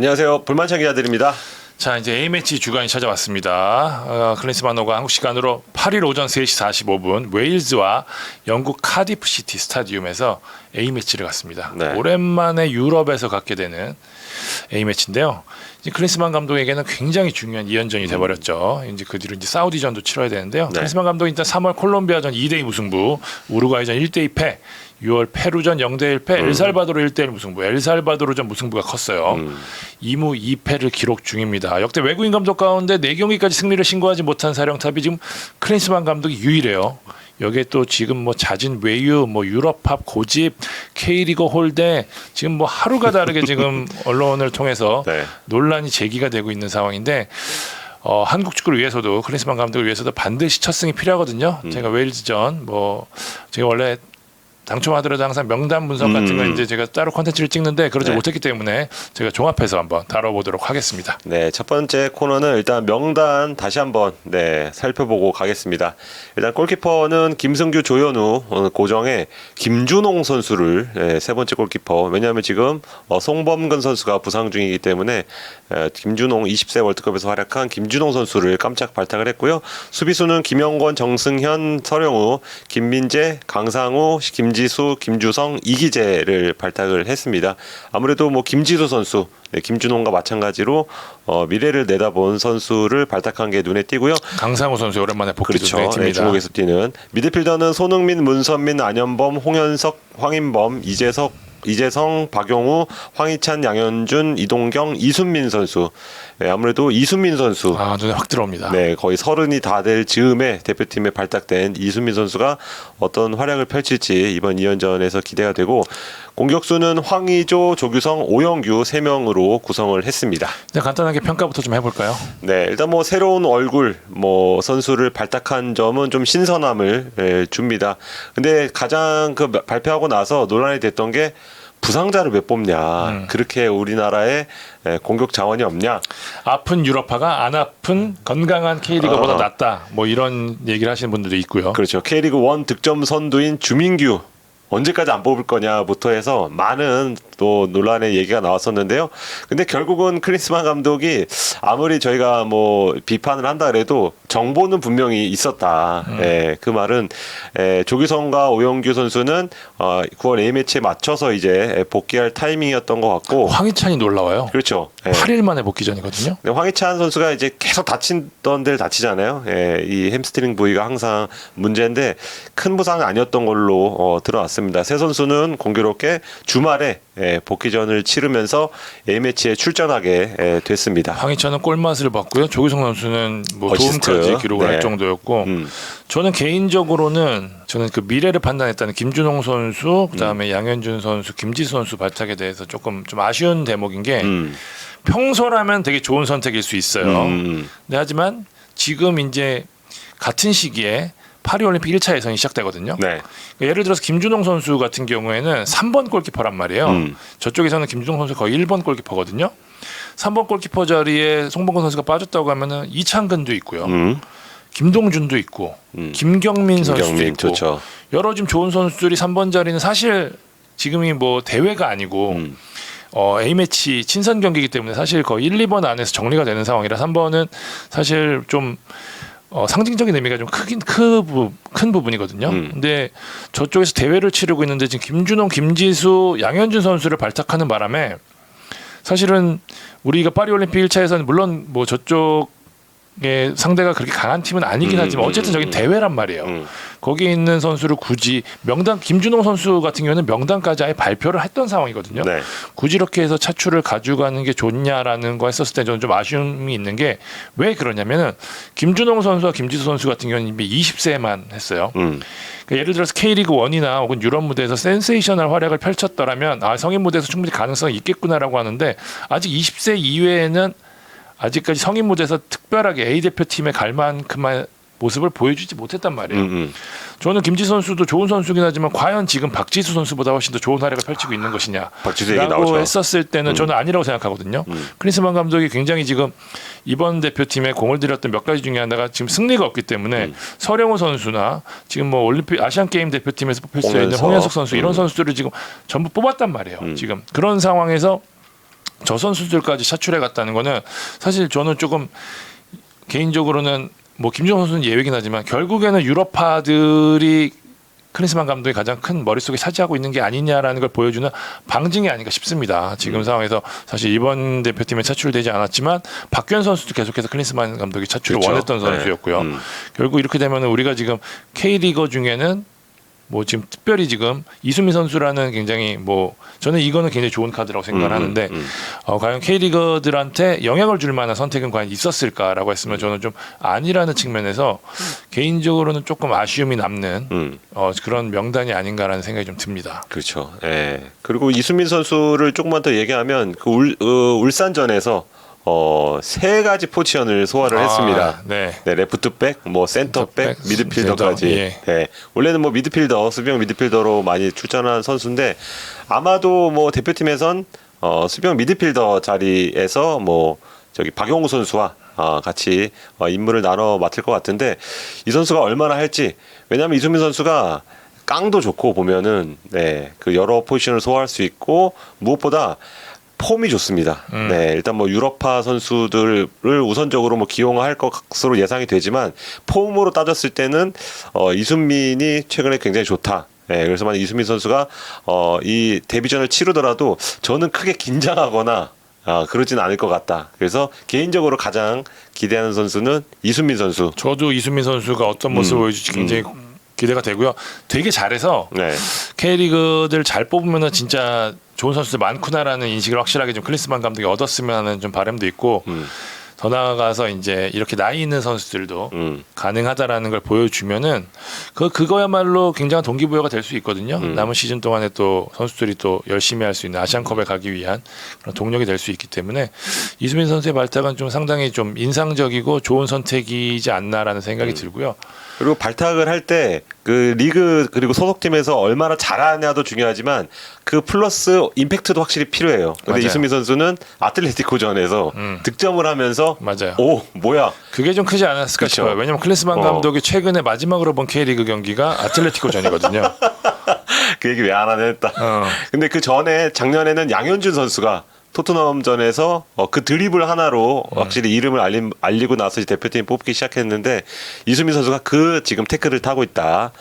안녕하세요. 불만찬 기자들입니다. 자 이제 A매치 주간이 찾아왔습니다. 어, 클린스만호가 한국 시간으로 8일 오전 3시 45분 웨일즈와 영국 카디프 시티 스타디움에서 A매치를 갔습니다. 네. 오랜만에 유럽에서 갖게 되는 A매치인데요. 이제 클린스만 감독에게는 굉장히 중요한 2연전이 돼버렸죠. 이제 그 뒤로 이제 사우디전도 치러야 되는데요. 네. 클린스만 감독이 일단 3월 콜롬비아전 2대2 무승부, 우루과이전 1대2 패, 6월 페루전 0대 1 패, 엘살바도르 1대 1 무승부, 엘살바도르전 무승부가 컸어요. 음. 2무 2패를 기록 중입니다. 역대 외국인 감독 가운데 4경기까지 승리를 신고하지 못한 사령탑이 지금 클린스만 감독이 유일해요. 여기에 또 지금 뭐 자진 외유, 뭐 유럽합 고집, K리거 홀대 지금 뭐 하루가 다르게 지금 언론을 통해서 네. 논란이 제기가 되고 있는 상황인데 어, 한국 축구를 위해서도 클린스만 감독을 위해서도 반드시 첫 승이 필요하거든요. 음. 제가 웨일즈전 뭐 제가 원래 당초하더라도 항상 명단 분석 같은 거 음. 이제 제가 따로 콘텐츠를 찍는데 그러지 네. 못했기 때문에 제가 종합해서 한번 다뤄보도록 하겠습니다. 네, 첫 번째 코너는 일단 명단 다시 한번 네, 살펴보고 가겠습니다. 일단 골키퍼는 김승규, 조현우 어, 고정에 김준홍 선수를 네, 세 번째 골키퍼. 왜냐하면 지금 어, 송범근 선수가 부상 중이기 때문에 에, 김준홍 20세 월드컵에서 활약한 김준홍 선수를 깜짝 발탁을 했고요. 수비수는 김영권, 정승현, 서령우, 김민재, 강상우, 김지 수, 김주성, 이기재를 발탁을 했습니다. 아무래도 뭐 김지수 선수, 네, 김준홍과 마찬가지로 어, 미래를 내다본 선수를 발탁한 게 눈에 띄고요. 강상우 선수 오랜만에 복귀 그렇죠. 좀 네. 중국에서 뛰는 미드필더는 손흥민, 문선민, 안현범, 홍현석, 황인범, 이재석, 이재성, 박용우, 황희찬, 양현준, 이동경, 이순민 선수. 네, 아무래도 이순민 선수. 아 눈에 확 들어옵니다. 네, 거의 서른이 다 될 즈음에 대표팀에 발탁된 이순민 선수가 어떤 활약을 펼칠지 이번 2연전에서 기대가 되고 공격수는 황의조, 조규성, 오영규 세 명으로 구성을 했습니다. 네, 간단하게 평가부터 좀 해볼까요? 네, 일단 뭐 새로운 얼굴 뭐 선수를 발탁한 점은 좀 신선함을 예, 줍니다. 근데 가장 그 발표하고 나서 논란이 됐던 게 부상자를 왜 뽑냐. 음. 그렇게 우리나라에 예, 공격 자원이 없냐. 아픈 유럽파가 안 아픈 건강한 K리그보다 어. 낫다. 뭐 이런 얘기를 하시는 분들도 있고요. 그렇죠. K리그 1 득점 선두인 주민규 언제까지 안 뽑을 거냐부터 해서 많은 또 논란의 얘기가 나왔었는데요. 근데 결국은 크리스만 감독이 아무리 저희가 뭐 비판을 한다 그래도 정보는 분명히 있었다. 예, 그 말은 예, 조기성과 오영규 선수는 어, 9월 A 매치에 맞춰서 이제 복귀할 타이밍이었던 것 같고 황희찬이 놀라워요. 그렇죠. 예. 8일 만에 복귀 전이거든요. 근데 황희찬 선수가 이제 계속 다치던 데를 다치잖아요. 예, 이 햄스트링 부위가 항상 문제인데 큰 부상은 아니었던 걸로 어, 들어왔습니다. 세 선수는 공교롭게 주말에 예, 복귀전을 치르면서 A 매치에 출전하게 예, 됐습니다. 황희찬은 골맛을 봤고요. 조기성 선수는 뭐 어시스트. 도움까지 기록을 네. 할 정도였고 음, 저는 개인적으로는 저는 그 미래를 판단했다는 김준홍 선수, 그다음에 양현준 선수, 김지수 선수 발탁에 대해서 조금 좀 아쉬운 대목인 게 음, 평소라면 되게 좋은 선택일 수 있어요. 음, 네, 하지만 지금 이제 같은 시기에 파리 올림픽 1차 예선이 시작되거든요. 네, 그러니까 예를 들어서 김준홍 선수 같은 경우에는 3번 골키퍼란 말이에요. 음. 저쪽에서는 김준홍 선수 거의 1번 골키퍼거든요. 3번 골키퍼 자리에 송범근 선수가 빠졌다고 하면은 이창근도 있고요. 음, 김동준도 있고 음. 김경민, 선수도 김경민 있고 좋죠. 여러 지금 좋은 선수들이 3번 자리는 사실 지금이 뭐 대회가 아니고 음. 어, A매치 친선 경기이기 때문에 사실 거의 1, 2번 안에서 정리가 되는 상황이라 3번은 사실 좀 어, 상징적인 의미가 좀 크긴 크, 부, 큰 부분이거든요. 음. 근데 저쪽에서 대회를 치르고 있는데 지금 김준홍, 김지수, 양현준 선수를 발탁하는 바람에 사실은 우리가 파리 올림픽 1차에서는 물론 뭐 저쪽 의 상대가 그렇게 강한 팀은 아니긴 음, 하지만 어쨌든 저긴 음, 대회란 말이에요. 음. 거기에 있는 선수를 굳이 명단 김준홍 선수 같은 경우는 명단까지 아예 발표를 했던 상황이거든요. 네, 굳이 이렇게 해서 차출을 가져가는 게 좋냐라는 거 했었을 때 저는 좀 아쉬움이 있는 게 왜 그러냐면은 김준홍 선수와 김지수 선수 같은 경우는 이미 20세만 했어요. 음, 그러니까 예를 들어서 K리그 1이나 혹은 유럽 무대에서 센세이셔널 활약을 펼쳤더라면 아 성인 무대에서 충분히 가능성이 있겠구나라고 하는데 아직 20세 이외에는 아직까지 성인 무대에서 특별하게 A 대표팀에 갈 만큼의 모습을 보여주지 못했단 음, 말이에요. 음. 저는 김지 선수도 좋은 선수긴 하지만 과연 지금 박지수 선수보다 훨씬 더 좋은 활약을 펼치고 있는 것이냐? 박지수 얘기 나오죠. 했었을 때는 저는 아니라고 생각하거든요. 음. 크리스만 감독이 굉장히 지금 이번 대표팀에 공을 들였던 몇 가지 중에 하나가 지금 승리가 없기 때문에 음. 서령호 선수나 지금 뭐 올림픽 아시안 게임 대표팀에서 뽑힐 수 있는 홍현석. 홍현석 선수 이런 음. 선수들을 지금 전부 뽑았단 말이에요. 음. 지금 그런 상황에서 저 선수들까지 차출해 갔다는 거는 사실 저는 조금 개인적으로는 뭐 김정호 선수는 예외긴 하지만 결국에는 유럽파들이 클린스만 감독이 가장 큰 머릿속에 차지하고 있는 게 아니냐라는 걸 보여주는 방증이 아닌가 싶습니다. 지금 상황에서 사실 이번 대표팀에 차출되지 않았지만 박규현 선수도 계속해서 클린스만 감독이 차출을 그렇죠. 원했던 네. 선수였고요. 음. 결국 이렇게 되면 우리가 지금 K리거 중에는 뭐 지금 특별히 지금 이수민 선수라는 굉장히 뭐 저는 이거는 굉장히 좋은 카드라고 생각을 음, 하는데 음. 어, 과연 K리거들한테 영향을 줄 만한 선택은 과연 있었을까라고 했으면 저는 좀 아니라는 측면에서 개인적으로는 조금 아쉬움이 남는 음. 어, 그런 명단이 아닌가라는 생각이 좀 듭니다. 그렇죠. 예. 그리고 이수민 선수를 조금만 더 얘기하면 그 울, 어, 울산전에서 어, 세 가지 포지션을 소화를 아, 했습니다. 네. 네, 레프트백, 뭐 센터백, 센터백, 미드필더까지. 센터, 예. 네, 원래는 뭐 미드필더, 수비형 미드필더로 많이 출전한 선수인데 아마도 뭐 대표팀에선 어, 수비형 미드필더 자리에서 뭐 저기 박용우 선수와 어, 같이 어, 임무를 나눠 맡을 것 같은데 이 선수가 얼마나 할지 왜냐하면 이수민 선수가 깡도 좋고 보면은 네, 그 여러 포지션을 소화할 수 있고 무엇보다 폼이 좋습니다. 음. 네, 일단 뭐 유럽파 선수들을 우선적으로 뭐 기용할 것으로 예상이 되지만 폼으로 따졌을 때는 어, 이순민이 최근에 굉장히 좋다. 네, 그래서 만약 이수민 선수가 어, 이 데뷔전을 치르더라도 저는 크게 긴장하거나 아, 그러진 않을 것 같다. 그래서 개인적으로 가장 기대하는 선수는 이순민 선수. 저도 이수민 선수가 어떤 모습을 음, 보여줄지 굉장히 기대가 되고요. 되게 잘해서 네, K리그들 잘 뽑으면은 진짜 좋은 선수들 많구나라는 인식을 확실하게 좀 클리스만 감독이 얻었으면 하는 좀 바람도 있고 음, 더 나아가서 이제 이렇게 나이 있는 선수들도 음, 가능하다라는 걸 보여주면은 그 그거야말로 굉장한 동기부여가 될 수 있거든요. 음. 남은 시즌 동안에 또 선수들이 또 열심히 할 수 있는 아시안컵에 가기 위한 그런 동력이 될 수 있기 때문에 이수민 선수의 발탁은 좀 상당히 좀 인상적이고 좋은 선택이지 않나라는 생각이 음. 들고요. 그리고 발탁을 할 때 그 리그 그리고 소속팀에서 얼마나 잘하냐도 중요하지만 그 플러스 임팩트도 확실히 필요해요. 근데 맞아요. 이수민 선수는 아틀레티코전에서 음. 득점을 하면서 맞아요. 오 뭐야 그게 좀 크지 않았을까 그쵸. 싶어요. 왜냐면 클리스만 어. 감독이 최근에 마지막으로 본 K리그 경기가 아틀레티코전이거든요. 그 얘기 왜 안 하나 했다. 어. 근데 그 전에 작년에는 양현준 선수가 토트넘전에서 어, 그 드리블 하나로 음. 확실히 이름을 알림, 알리고 나서 이제 대표팀 뽑기 시작했는데 이수민 선수가 그 지금 태클을 타고 있다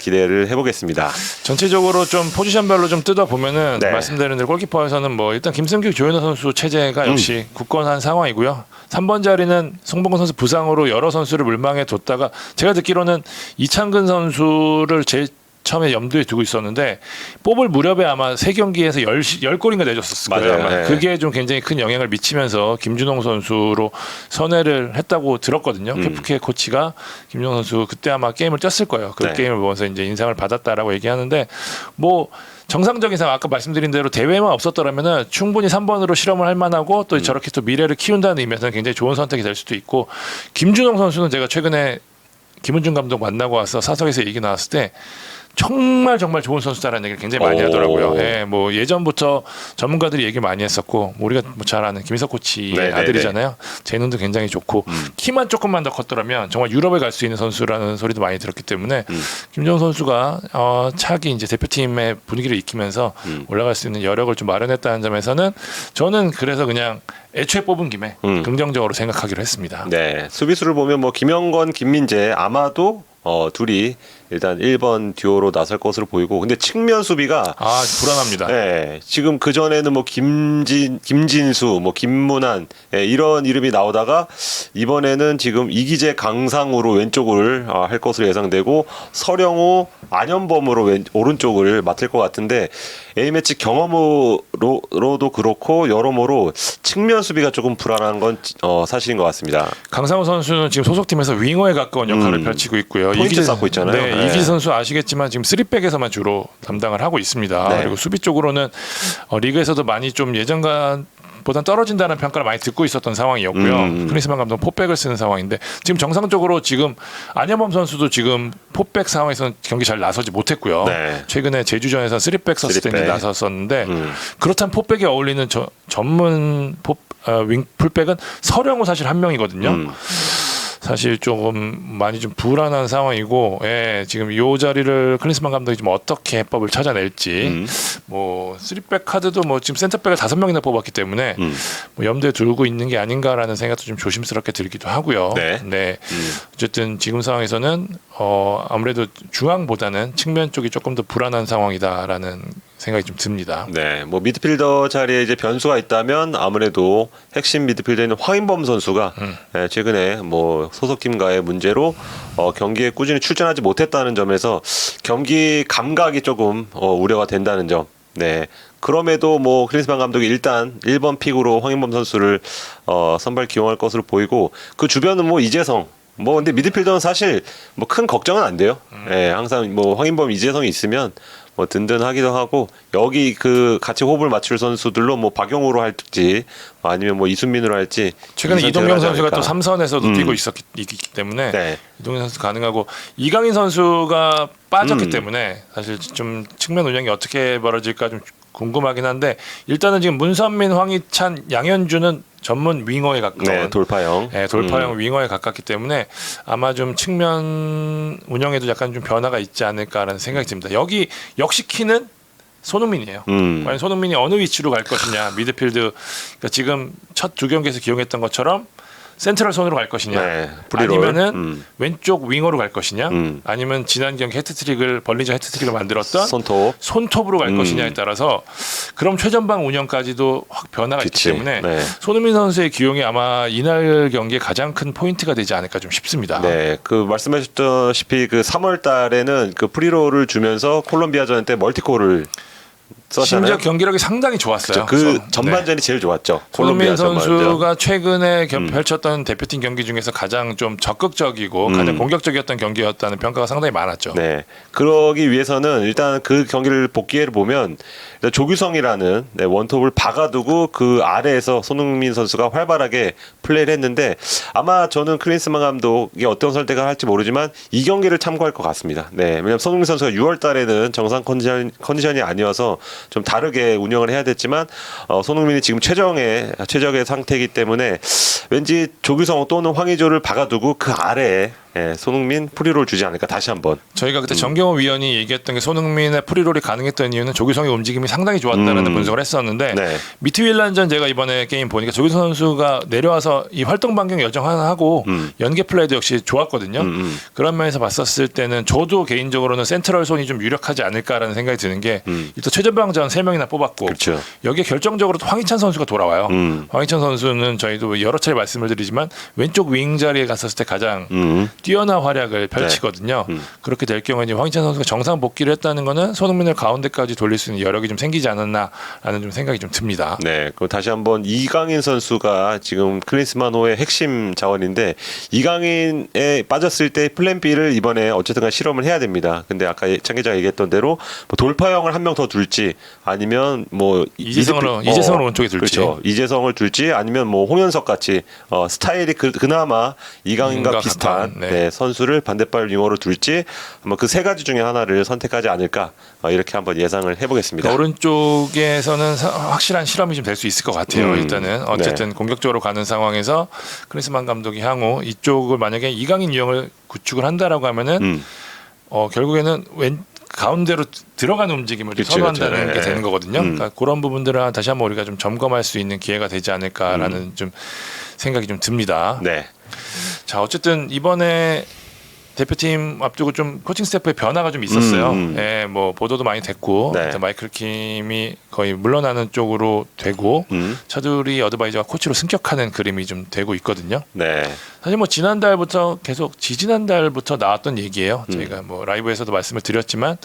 기대를 해보겠습니다. 전체적으로 좀 포지션별로 좀 뜯어 보면은 네. 말씀드린 대로 골키퍼에서는 뭐 일단 김승규 조현우 선수 체제가 역시 굳건한 상황이고요. 3번 자리는 송봉근 선수 부상으로 여러 선수를 물망에 뒀다가 제가 듣기로는 이창근 선수를 제일 처음에 염두에 두고 있었는데 뽑을 무렵에 아마 세 경기에서 열, 열 골인가 내줬었을 거예요. 맞아요. 아마. 네. 그게 좀 굉장히 큰 영향을 미치면서 김준홍 선수로 선회를 했다고 들었거든요. 음. 케프케 코치가 김준홍 선수 그때 아마 게임을 쪘을 거예요. 그 네. 게임을 보면서 이제 인상을 받았다라고 얘기하는데 뭐 정상적인 상황 아까 말씀드린 대로 대회만 없었더라면은 충분히 3번으로 실험을 할 만하고 음. 또 저렇게 또 미래를 키운다는 의미에서는 굉장히 좋은 선택이 될 수도 있고 김준홍 선수는 제가 최근에 김은중 감독 만나고 와서 사석에서 얘기 나왔을 때 정말 정말 좋은 선수다라는 얘기를 굉장히 많이 오. 하더라고요. 예, 뭐 예전부터 전문가들이 얘기 많이 했었고 뭐 우리가 뭐잘 아는 김희석 코치의 네, 네, 아들이잖아요. 재능도 굉장히 좋고 음. 키만 조금만 더 컸더라면 정말 유럽에 갈 수 있는 선수라는 소리도 많이 들었기 때문에 음. 김정은 선수가 어, 차기 이제 대표팀의 분위기를 익히면서 음. 올라갈 수 있는 여력을 좀 마련했다는 점에서는 저는 그래서 그냥 애초에 뽑은 김에 음. 긍정적으로 생각하기로 했습니다. 네 수비수를 보면 뭐 김영건, 김민재 아마도 어, 둘이 일단 1번 듀오로 나설 것으로 보이고 근데 측면 수비가 아 불안합니다. 네, 지금 그 전에는 뭐 김진 김진수, 뭐 김문환 예, 이런 이름이 나오다가 이번에는 지금 이기재, 강상우로 왼쪽을 아, 할 것으로 예상되고 서령우, 안현범으로 왼, 오른쪽을 맡을 것 같은데 A 매치 경험으로도 그렇고 여러모로 측면 수비가 조금 불안한 건 어, 사실인 것 같습니다. 강상우 선수는 지금 소속팀에서 윙어에 가까운 역할을 음. 펼치고 있고요. 포인트 쌓고 있잖아요. 네, 네. 이기재 선수 아시겠지만 지금 3백에서만 주로 담당을 하고 있습니다. 네. 그리고 수비 쪽으로는 어, 리그에서도 많이 좀 예전과 보단 떨어진다는 평가를 많이 듣고 있었던 상황이었고요. 음. 크리스만 감독 포백을 쓰는 상황인데 지금 정상적으로 지금 안현범 선수도 지금 포백 상황에서는 경기 잘 나서지 못했고요. 네. 최근에 제주전에서 3백 썼을 때 쓰리백. 나섰었는데 음. 그렇다면 포백에 어울리는 저, 전문 포, 어, 윙 풀백은 서령우 사실 한 명이거든요. 음. 사실 조금 많이 좀 불안한 상황이고 예, 지금 이 자리를 클린스만 감독이 좀 어떻게 해법을 찾아낼지 음. 뭐 쓰리백 카드도 뭐 지금 센터백을 다섯 명이나 뽑았기 때문에 음. 뭐 염두에 두고 있는 게 아닌가라는 생각도 좀 조심스럽게 들기도 하고요. 네. 음. 어쨌든 지금 상황에서는 어 아무래도 중앙보다는 측면 쪽이 조금 더 불안한 상황이다라는 생각이 좀 듭니다. 네, 뭐 미드필더 자리에 이제 변수가 있다면 아무래도 핵심 미드필더인 황인범 선수가 음. 예, 최근에 뭐 소속팀과의 문제로 어, 경기에 꾸준히 출전하지 못했다는 점에서 경기 감각이 조금 어, 우려가 된다는 점. 네. 그럼에도 뭐 클린스만 감독이 일단 1번 픽으로 황인범 선수를 어, 선발 기용할 것으로 보이고 그 주변은 뭐 이재성 뭐 근데 미드필더는 사실 뭐 큰 걱정은 안 돼요. 예, 항상 뭐 황인범 이재성이 있으면 뭐 든든하기도 하고 여기 그 같이 호흡을 맞출 선수들로 뭐 박용우로 할지 뭐 아니면 뭐 이순민으로 할지 최근에 이 이동경 선수가 또. 삼선에서도 음. 뛰고 있었기 있기 때문에 네. 이동경 선수 가능하고 이강인 선수가 빠졌기 음. 때문에 사실 좀 측면 운영이 어떻게 벌어질까 좀 궁금하긴 한데 일단은 지금 문선민, 황희찬, 양현주는 전문 윙어에 가까운 네, 돌파형. 네, 돌파형 음. 윙어에 가깝기 때문에 아마 좀 측면 운영에도 약간 좀 변화가 있지 않을까라는 생각이 듭니다. 여기 역시 키는 손흥민이에요. 음. 과연 손흥민이 어느 위치로 갈 것이냐 미드필드 그러니까 지금 첫 두 경기에서 기용했던 것처럼 센트럴 손으로 갈 것이냐 네, 프리롤. 아니면은 음. 왼쪽 윙어로 갈 것이냐 음. 아니면 지난 경기 해트트릭을 벌리자 해트트릭을 만들었던 손톱. 손톱으로 갈 음. 것이냐에 따라서 그럼 최전방 운영까지도 확 변화가 그치. 있기 때문에 네. 손흥민 선수의 기용이 아마 이날 경기에 가장 큰 포인트가 되지 않을까 좀 싶습니다. 네, 그 말씀하셨다시피 그 3월 달에는 그 프리롤을 주면서 콜롬비아전 때 멀티콜을. 심지어 경기력이 상당히 좋았어요. 그 손- 네. 전반전이 제일 좋았죠. 손흥민 콜롬비아 전반전. 선수가 최근에 겸- 음. 펼쳤던 대표팀 경기 중에서 가장 좀 적극적이고 음. 가장 공격적이었던 경기였다는 평가가 상당히 많았죠. 네. 그러기 위해서는 일단 그 경기를 복귀해를 보면 일단 조규성이라는 네, 원톱을 박아두고 그 아래에서 손흥민 선수가 활발하게 플레이를 했는데 아마 저는 클린스만 감독이 어떤 선택을 할지 모르지만 이 경기를 참고할 것 같습니다. 네. 왜냐하면 손흥민 선수가 6월 달에는 정상 컨디션, 컨디션이 아니어서 좀 다르게 운영을 해야 됐지만 어, 손흥민이 지금 최정의 최적의 상태이기 때문에 왠지 조규성 또는 황의조를 박아두고 그 아래에 예, 손흥민 프리롤 주지 않을까 다시 한번 저희가 그때 정경호 위원이 얘기했던 게 손흥민의 프리롤이 가능했던 이유는 조규성의 움직임이 상당히 좋았다는 음. 분석을 했었는데 네. 미트윌란전 제가 이번에 게임 보니까 조규성 선수가 내려와서 이 활동 반경 여정 하나 하고 음. 연계 플레이도 역시 좋았거든요. 음, 음. 그런 면에서 봤었을 때는 저도 개인적으로는 센트럴 손이 좀 유력하지 않을까라는 생각이 드는 게 음. 일단 최전방전 세 명이나 뽑았고 그렇죠. 여기에 결정적으로 또 황희찬 선수가 돌아와요. 음. 황희찬 선수는 저희도 여러 차례 말씀을 드리지만 왼쪽 윙 자리에 갔었을 때 가장 음. 뛰어난 활약을 펼치거든요. 음. 그렇게 될 경우에 황희찬 선수가 정상 복귀를 했다는 거는 손흥민을 가운데까지 돌릴 수 있는 여력이 좀 생기지 않았나라는 좀 생각이 좀 듭니다. 네, 그럼 다시 한번 이강인 선수가 지금 클린스만호의 핵심 자원인데 이강인에 빠졌을 때 플랜 B를 이번에 어쨌든간 실험을 해야 됩니다. 근데 아까 창 기자가 얘기했던 대로 뭐 돌파형을 한 명 더 둘지 아니면 뭐 이재성으로- 미드필- 이재성을 오른쪽에 둘지. 그렇죠. 이재성을 둘지 아니면 뭐 홍현석 같이 어, 스타일이 그, 그나마 이강인과 비슷한 같은, 네. 네, 선수를 반대발 윙어로 둘지 아마 그 세 가지 중에 하나를 선택하지 않을까 어, 이렇게 한번 예상을 해보겠습니다. 그러니까 오른쪽에서는 사- 확실한 실험이 좀 될 수 있을 것 같아요. 음. 일단은 어쨌든 공격적으로 가는 상황에서 크리스만 감독이 향후 이쪽을 만약에 이강인 유형을 구축을 한다라고 하면은 음. 어, 결국에는 왼 가운데로 들어가는 움직임을 좀 그치, 선호한다는 그치. 게 예. 되는 거거든요. 음. 그러니까 그런 부분들은 다시 한번 우리가 좀 점검할 수 있는 기회가 되지 않을까라는 음. 좀 생각이 좀 듭니다. 네. 자 어쨌든 이번에 대표팀 앞두고 좀 코칭 스태프의 변화가 좀 있었어요. 음, 음. 예, 뭐 보도도 많이 됐고 네. 일단 마이클 킴이 거의 물러나는 쪽으로 되고 음. 차두리 어드바이저가 코치로 승격하는 그림이 좀 되고 있거든요. 네. 사실 뭐 지난달부터 계속 지지난달부터 나왔던 얘기예요. 음. 저희가 뭐 라이브에서도 말씀을 드렸지만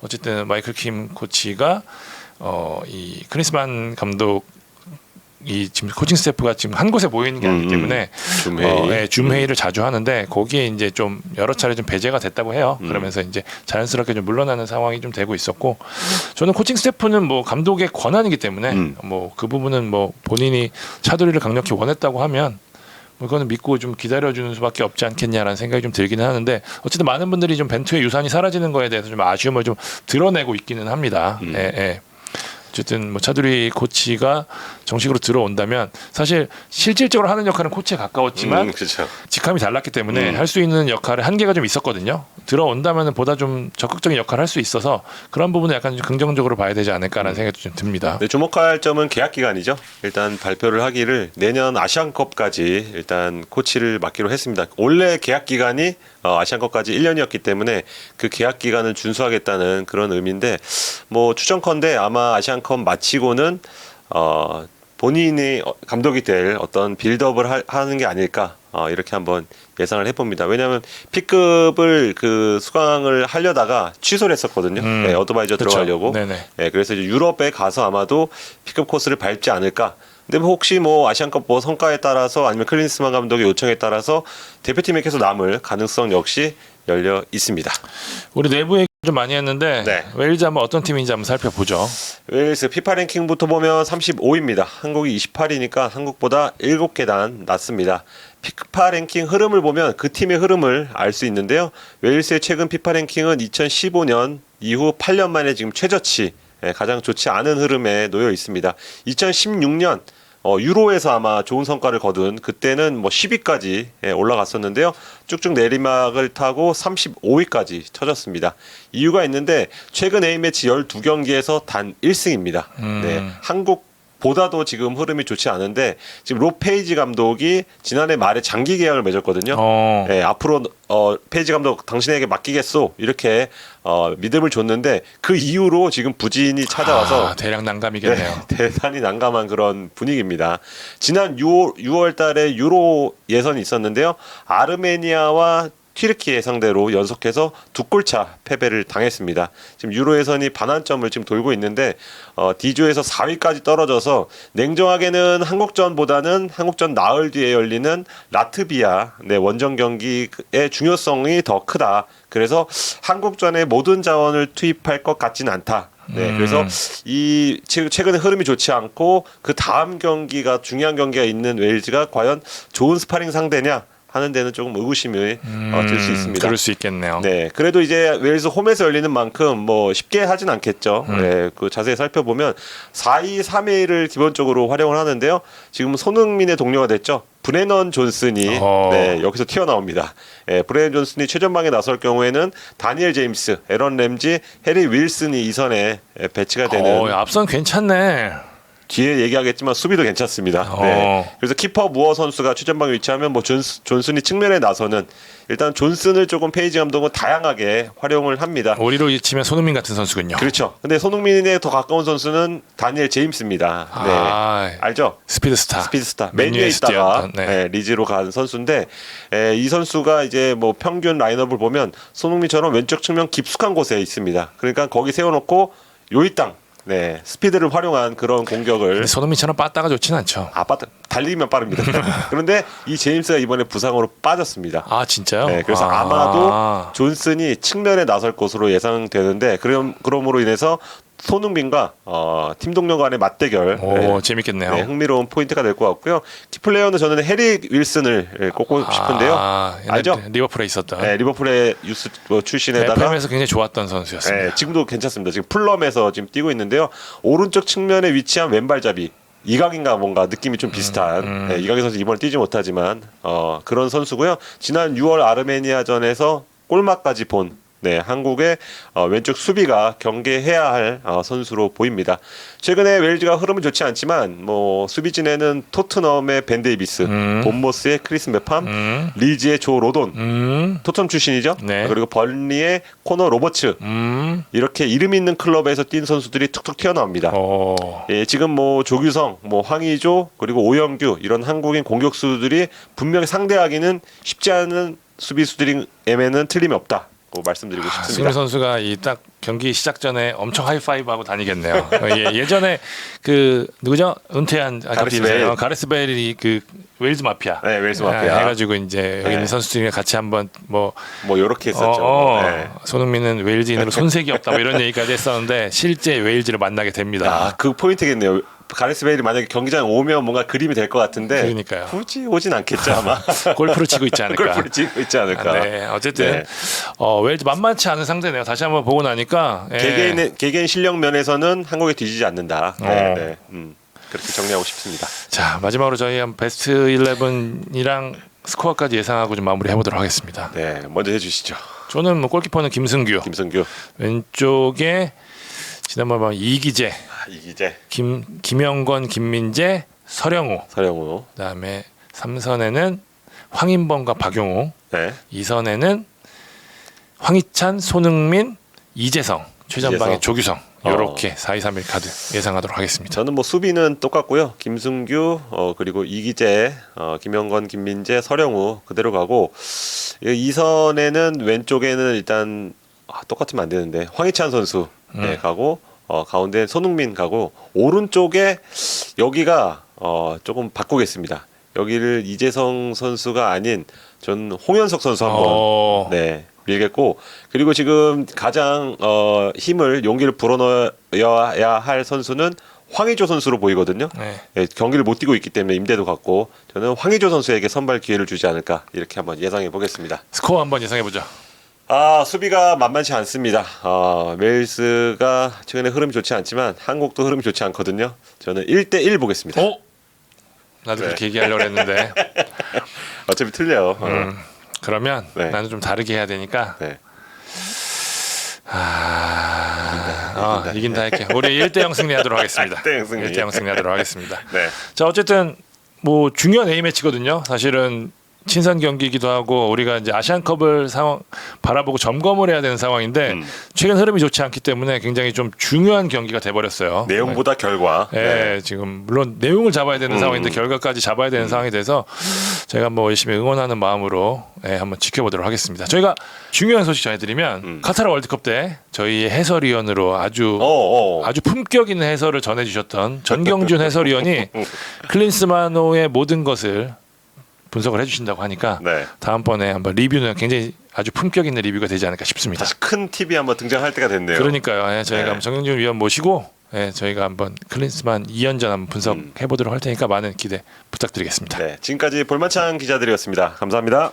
어쨌든 마이클 킴 코치가 어이 크리스만 감독 이 지금 코칭 스태프가 지금 한 곳에 모여 있는 게 아니기 음, 음. 때문에 줌 회의. 어, 예, 줌 회의를 자주 하는데 거기에 이제 좀 여러 차례 좀 배제가 됐다고 해요. 음. 그러면서 이제 자연스럽게 좀 물러나는 상황이 좀 되고 있었고 저는 코칭 스태프는 뭐 감독의 권한이기 때문에 음. 뭐 그 부분은 뭐 본인이 차두리를 강력히 원했다고 하면 뭐 그거는 믿고 좀 기다려주는 수밖에 없지 않겠냐라는 생각이 좀 들기는 하는데 어쨌든 많은 분들이 좀 벤투의 유산이 사라지는 거에 대해서 좀 아쉬움을 좀 드러내고 있기는 합니다. 음. 예, 예. 어쨌든 뭐 차두리 코치가 정식으로 들어온다면 사실 실질적으로 하는 역할은 코치에 가까웠지만 음, 그렇죠. 직함이 달랐기 때문에 음. 할수 있는 역할에 한계가 좀 있었거든요. 들어온다면 보다 좀 적극적인 역할을 할 수 있어서 그런 부분을 약간 좀 긍정적으로 봐야 되지 않을까라는 생각이 좀 듭니다. 네, 주목할 점은 계약 기간이죠. 일단 발표를 하기를 내년 아시안컵까지 일단 코치를 맡기로 했습니다. 원래 계약 기간이 어, 아시안컵까지 1년이었기 때문에 그 계약 기간을 준수하겠다는 그런 의미인데 뭐 추정컨대 아마 아시안컵 마치고는 어, 본인이 어, 감독이 될 어떤 빌드업을 하, 하는 게 아닐까 어, 이렇게 한번 예상을 해봅니다. 왜냐하면 P급을 그 수강을 하려다가 취소를 했었거든요. 음. 네, 어드바이저 그쵸. 들어가려고. 네네. 예, 그래서 이제 유럽에 가서 아마도 P급 코스를 밟지 않을까. 근데 뭐 혹시 뭐 아시안컵 뭐 성과에 따라서 아니면 클린스만 감독의 요청에 따라서 대표팀에 계속 남을 가능성 역시 열려 있습니다. 우리 내부 얘기 좀 많이 했는데 네. 웨일즈 한번 어떤 팀인지 한번 살펴보죠. 웨일스 피파 랭킹부터 보면 35입니다. 한국이 28이니까 한국보다 7계단 낮습니다. 피파 랭킹 흐름을 보면 그 팀의 흐름을 알 수 있는데요. 웨일스의 최근 피파 랭킹은 2015년 이후 8년 만에 지금 최저치 예, 가장 좋지 않은 흐름에 놓여 있습니다. 2016년 어, 유로에서 아마 좋은 성과를 거둔 그때는 뭐 10위까지 예, 올라갔었는데요. 쭉쭉 내리막을 타고 35위까지 쳐졌습니다. 이유가 있는데 최근 A매치 12경기에서 단 1승입니다. 음. 네, 한국 보다도 지금 흐름이 좋지 않은데 지금 로 페이지 감독이 지난해 말에 장기 계약을 맺었거든요. 어. 예, 앞으로 어, 페이지 감독 당신에게 맡기겠소 이렇게 어, 믿음을 줬는데 그 이후로 지금 부진이 찾아와서 아, 대략 난감이겠네요. 네, 대단히 난감한 그런 분위기입니다. 지난 6월, 6월 달에 유로 예선이 있었는데요. 아르메니아와 튀르키예 상대로 연속해서 두 골차 패배를 당했습니다. 지금 유로 예선이 반환점을 지금 돌고 있는데 어, D조에서 4위까지 떨어져서 냉정하게는 한국전보다는 한국전 나흘 뒤에 열리는 라트비아 네, 원정 경기의 중요성이 더 크다. 그래서 한국전에 모든 자원을 투입할 것 같지는 않다. 네, 음. 그래서 이 최- 최근에 흐름이 좋지 않고 그 다음 경기가 중요한 경기가 있는 웨일즈가 과연 좋은 스파링 상대냐 하는 데는 조금 의구심이 어, 들수 음, 있습니다. 그럴 수 있겠네요. 네, 그래도 이제 웨일즈 홈에서 열리는 만큼 뭐 쉽게 하진 않겠죠. 음. 네, 그 자세히 살펴보면 4위, 3위를 기본적으로 활용을 하는데요. 지금 손흥민의 동료가 됐죠. 브레넌 존슨이 어. 네, 여기서 튀어나옵니다. 예, 브레넌 존슨이 최전방에 나설 경우에는 다니엘 제임스, 에런 램지, 해리 윌슨이 이선에 예, 배치가 되는 어, 야, 앞선 괜찮네. 뒤에 얘기하겠지만 수비도 괜찮습니다. 어. 네. 그래서 키퍼 무어 선수가 최전방에 위치하면 뭐 존스, 존슨이 측면에 나서는 일단 존슨을 조금 페이지 감독은 다양하게 활용을 합니다. 오리로 치면 손흥민 같은 선수군요. 그렇죠. 근데 손흥민에 더 가까운 선수는 다니엘 제임스입니다. 네. 아, 알죠? 스피드스타. 스피드스타 맨유에 맨유에 있다가 뛰었던, 네. 네, 리즈로 간 선수인데 에, 이 선수가 이제 뭐 평균 라인업을 보면 손흥민처럼 왼쪽 측면 깊숙한 곳에 있습니다. 그러니까 거기 세워놓고 요이 땅 네, 스피드를 활용한 그런 공격을 근데 손흥민처럼 빠따가 좋진 않죠. 아, 빠, 달리면 빠릅니다. 그런데 이 제임스가 이번에 부상으로 빠졌습니다. 아 진짜요? 네, 그래서 아. 아마도 존슨이 측면에 나설 것으로 예상되는데 그럼 그럼으로 인해서 손흥민과 어, 팀 동료 간의 맞대결 오 네, 재밌겠네요. 네, 흥미로운 포인트가 될 것 같고요. 키플레이어는 저는 해리 윌슨을 예, 꼽고 싶은데요. 아, 옛날 알죠? 리버풀에 있었던 네, 리버풀의 유스 뭐 출신에다가 FM에서 굉장히 좋았던 선수였습니다. 네, 지금도 괜찮습니다. 지금 풀럼에서 지금 뛰고 있는데요. 오른쪽 측면에 위치한 왼발잡이 이강인과 뭔가 느낌이 좀 비슷한 음. 네, 이강인 선수 이번에 뛰지 못하지만 어, 그런 선수고요. 지난 6월 아르메니아전에서 골맛까지 본 네, 한국의 어, 왼쪽 수비가 경계해야 할 어, 선수로 보입니다. 최근에 웨일즈가 흐름은 좋지 않지만 뭐 수비진에는 토트넘의 벤 데이비스, 음. 본머스의 크리스 메팜, 음, 리즈의 조 로돈, 음, 토트넘 출신이죠. 네. 그리고 벌리의 코너 로버츠, 음, 이렇게 이름 있는 클럽에서 뛴 선수들이 툭툭 튀어나옵니다. 어, 예, 지금 뭐 조규성, 뭐 황의조, 그리고 오영규 이런 한국인 공격수들이 분명히 상대하기는 쉽지 않은 수비수들임에는 틀림이 없다고 말씀드리고 승민 싶습니다. 선수가 이 딱 경기 시작 전에 엄청 하이파이브 하고 다니겠네요. 어, 예, 예전에 그 누구죠? 은퇴한 아, 가레스 베일. 어, 가레스 베일이 그 웨일즈 마피아. 네, 웨일즈 아, 마피아. 해가지고 이제 여기 네. 있는 선수들이랑 같이 한번 뭐뭐 이렇게 했었죠. 어, 어, 네. 손흥민은 웨일즈인으로 손색이 없다 뭐 이런 얘기까지 했었는데 실제 웨일즈를 만나게 됩니다. 아, 그 포인트겠네요. 가레스 베일이 만약에 경기장에 오면 뭔가 그림이 될 것 같은데 그러니까요. 굳이 오진 않겠죠 아마. 골프를 치고 있지 않을까. 골프를 치고 있지 않을까. 네, 어쨌든 네. 어, 웰즈 만만치 않은 상대네요. 다시 한번 보고 나니까 예. 개개인 개개인 실력 면에서는 한국에 뒤지지 않는다. 네, 어. 네. 음, 그렇게 정리하고 싶습니다. 자 마지막으로 저희 한 베스트 11이랑 스코어까지 예상하고 좀 마무리해 보도록 하겠습니다. 네, 먼저 해주시죠. 저는 뭐 골키퍼는 김승규, 김성규, 왼쪽에 지난번 보면 이기재, 아, 이기재, 김 김영권, 김민재, 서령우. 서영우. 그다음에 삼선에는 황인범과 박용호, 네, 이선에는 황희찬, 손흥민, 이재성, 최전방에 이재성. 조규성 어. 이렇게 4-2-3-1 카드 예상하도록 하겠습니다. 저는 뭐 수비는 똑같고요. 김승규, 어, 그리고 이기재, 어, 김영건, 김민재, 서령우 그대로 가고 이 이선에는 왼쪽에는 일단 아, 똑같으면 안 되는데 황희찬 선수 네, 가고 어, 가운데 손흥민 가고 오른쪽에 여기가 어, 조금 바꾸겠습니다. 여기를 이재성 선수가 아닌 전 홍현석 선수 한번 어, 네 밀겠고 그리고 지금 가장 어, 힘을 용기를 불어넣어야 할 선수는 황의조 선수로 보이거든요. 네. 예, 경기를 못 뛰고 있기 때문에 임대도 갔고 저는 황의조 선수에게 선발 기회를 주지 않을까 이렇게 한번 예상해 보겠습니다. 스코어 한번 예상해 보죠. 아 수비가 만만치 않습니다. 아, 웨일스가 최근에 흐름이 좋지 않지만 한국도 흐름이 좋지 않거든요. 저는 1대1 보겠습니다. 어? 나도 네. 그렇게 얘기하려고 했는데 어차피 틀려요. 어, 음, 그러면 네. 나는 좀 다르게 해야 되니까 네. 아, 어, 이긴다 할게. 우리 1대0 승리하도록 하겠습니다. 1대0 승리. 1대0 승리하도록 하겠습니다. 네. 자 어쨌든 뭐 중요한 A 매치거든요. 사실은 친선 경기이기도 하고 우리가 이제 아시안컵을 상황 바라보고 점검을 해야 되는 상황인데 음. 최근 흐름이 좋지 않기 때문에 굉장히 좀 중요한 경기가 돼 버렸어요. 내용보다 결과. 예, 네. 지금 물론 내용을 잡아야 되는 음. 상황인데 결과까지 잡아야 되는 상황이 돼서 제가 뭐 열심히 응원하는 마음으로 예, 한번 지켜보도록 하겠습니다. 저희가 중요한 소식 전해드리면 음. 카타르 월드컵 때 저희 해설위원으로 아주 어, 어. 아주 품격 있는 해설을 전해주셨던 전경준 해설위원이 클린스마노의 모든 것을 분석을 해주신다고 하니까 네. 다음번에 한번 리뷰는 굉장히 아주 품격 있는 리뷰가 되지 않을까 싶습니다. 다시 큰 TV 한번 등장할 때가 됐네요. 그러니까요. 예, 저희가 네. 정경준 위원 모시고 예, 저희가 한번 클린스만 2연전 한번 분석해 보도록 할 테니까 많은 기대 부탁드리겠습니다. 네, 지금까지 볼만찬 기자들이었습니다. 감사합니다.